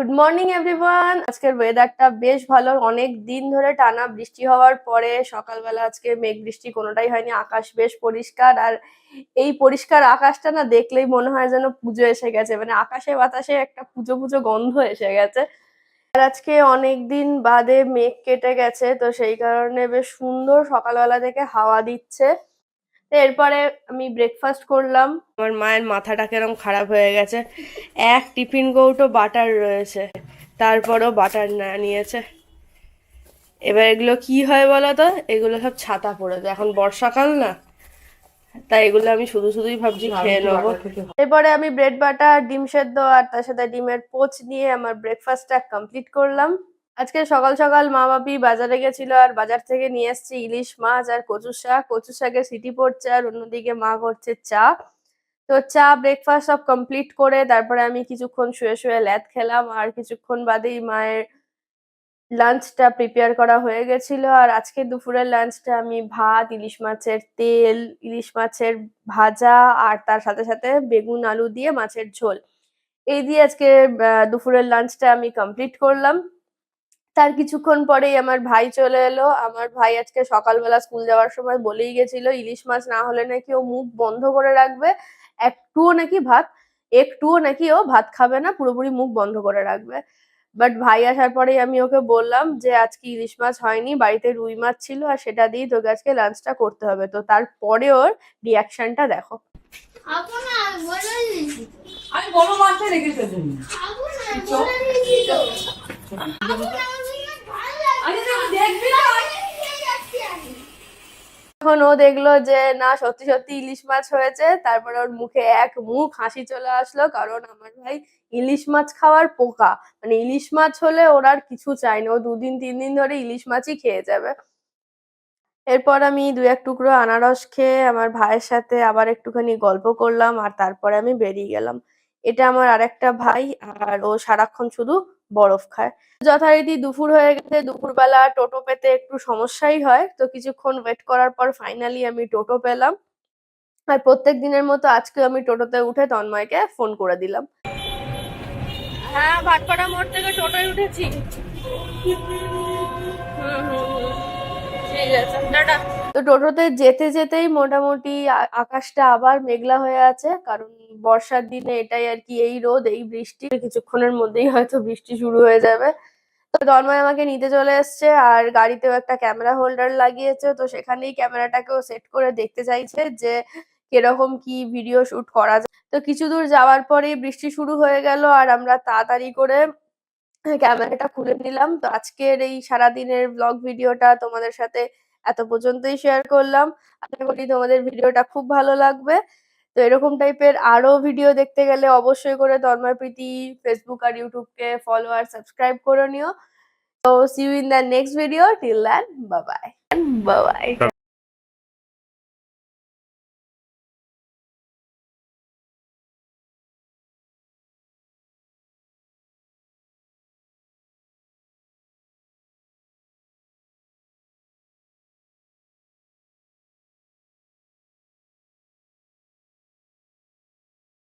Good morning everyone আজকের ওয়েদারটা বেশ ভালো। অনেক দিন ধরে টানা বৃষ্টি হওয়ার পরে সকালবেলা আজকে মেঘ বৃষ্টি কোনোটাই হয়নি। আকাশ বেশ পরিষ্কার। আর এই পরিষ্কার আকাশটা না দেখলেই মনে হয় যেন পুজো এসে গেছে। মানে আকাশে বাতাসে একটা পুজো পুজো গন্ধ এসে গেছে। আর আজকে অনেক দিন বাদে মেঘ কেটে গেছে। তো সেই কারণে বেশ সুন্দর সকালবেলা থেকে হাওয়া দিচ্ছে। এরপরে আমি ব্রেকফাস্ট করলাম। আমার মায়ের মাথাটা কেরম খারাপ হয়ে গেছে। এক টিফিন কৌটো বাটার রয়েছে তারপরও বাটার না নিয়েছে। এবার এগুলো কি হয় বলো তো এগুলো সব ছাতা পড়ে যায়। এখন বর্ষাকাল না তাই এগুলো আমি শুধু শুধুই ভাবছি খেয়ে নেব। এরপরে আমি ব্রেড বাটার ডিম সেদ্ধ আর তার সাথে ডিমের পোচ নিয়ে আমার ব্রেকফাস্টটা কমপ্লিট করলাম। আজকে সকাল সকাল মা বাপি বাজারে গেছিল আর বাজার থেকে নিয়ে এসেছে ইলিশ মাছ আর কচু শাক। কচু শাকের সিটি পড়ছে আর অন্যদিকে মা করছে চা। তো চা ব্রেকফাস্ট সব কমপ্লিট করে তারপরে আমি কিছুক্ষণ শুয়ে শুয়ে ল্যাদ খেলাম আর কিছুক্ষণ বাদেই মায়ের লাঞ্চটা প্রিপেয়ার করা হয়ে গেছিল। আর আজকে দুপুরের লাঞ্চটা আমি ভাত, ইলিশ মাছের তেল, ইলিশ মাছের ভাজা আর তার সাথে সাথে বেগুন, আলু দিয়ে মাছের ঝোল। এই দিয়ে আজকে দুপুরের লাঞ্চটা আমি কমপ্লিট করলাম। তার কিছুক্ষণ পরেই আমার ভাই চলে এলো। আমার ভাই আজকে সকালবেলা স্কুল যাওয়ার সময় বলেই গেছিল ইলিশ মাছ না হলে নাকি ও মুখ বন্ধ করে রাখবে। একটুও নাকি ভাত একটুও নাকি ও ভাত খাবে না পুরোপুরি মুখ বন্ধ করে রাখবে। বাট ভাই আসার পরেই আমি ওকে বললাম যে আজকে ইলিশ মাছ হয়নি বাড়িতে রুই মাছ ছিল আর সেটা দিয়েই তোকে আজকে লাঞ্চটা করতে হবে। তো তারপরে ওর রিয়াকশনটা দেখো। আমি বড় মাছটা রেখেছি তুমি খাব না বলে দিয়েছি তো খাব না আমার বিরাট ভালো লাগে আরে তুই দেখবি না খেয়ে যাচ্ছি আমি এখন ও দেখল যে, না, সত্যি সত্যি ইলিশ মাছ হয়েছে। তারপরে ওর মুখে এক মুখ হাসি চলে আসলো, কারণ আমার ভাই ইলিশ মাছ খাওয়ার পোকা। মানে ইলিশ মাছ হলে ওর আর কিছু চাই না। ও দুদিন, তিন দিন ধরে ইলিশ মাছই খেয়ে যাবে। এরপর আমি দু এক টুকরো আনারস খেয়ে আমার ভাইয়ের সাথে আবার একটুখানি গল্প করলাম, আর তারপরে আমি বেরিয়ে গেলাম। এটা আমার আরেকটা ভাই, আর ও সারাক্ষণ শুধু বরফ খায় যথারীতি দুপুর হয়ে গেছে দুপুরবেলা টোটো পেতে একটু সমস্যাই হয় তো কিছুক্ষণ ওয়েট করার পর ফাইনালি আমি টোটো পেলাম আর প্রত্যেক দিনের মতো আজকে আমি টোটোতে উঠে তন্ময়কে ফোন করে দিলাম হ্যাঁ ভাটপাড়া মোড় থেকে টোটোয় উঠেছি হুম হুম ঠিক আছে টাটা তো টোটোতে যেতে যেতেই মোটামুটি আকাশটা আবার মেঘলা হয়ে আছে, কারণ বর্ষার দিনে এটাই আর কি এই রোদ, এই বৃষ্টি। কিছুক্ষণের মধ্যেই হয়তো বৃষ্টি শুরু হয়ে যাবে। তো তন্ময় আমাকে নিতে চলে এসেছে আর গাড়িতেও একটা ক্যামেরা হোল্ডার লাগিয়েছে, তো সেখানেই ক্যামেরাটাকেও সেট করে দেখতে চাইছে যে কীরকম কি ভিডিও শুট করা যায়। তো কিছু দূর যাওয়ার পরেই বৃষ্টি শুরু হয়ে গেল আর আমরা তাড়াতাড়ি করে ক্যামেরাটা খুলে নিলাম। তো আজকের এই সারাদিনের ব্লগ ভিডিওটা তোমাদের সাথে এত পর্যন্তই শেয়ার করলাম। আশা করি তোমাদের ভিডিওটা খুব ভালো লাগবে। তো এরকম টাইপের আরও ভিডিও দেখতে গেলে অবশ্যই করে তন্ময় প্রীতি ফেসবুক আর ইউটিউবকে ফলো আর সাবস্ক্রাইব করে নিও। তো see you in the next video till then Babai bye bye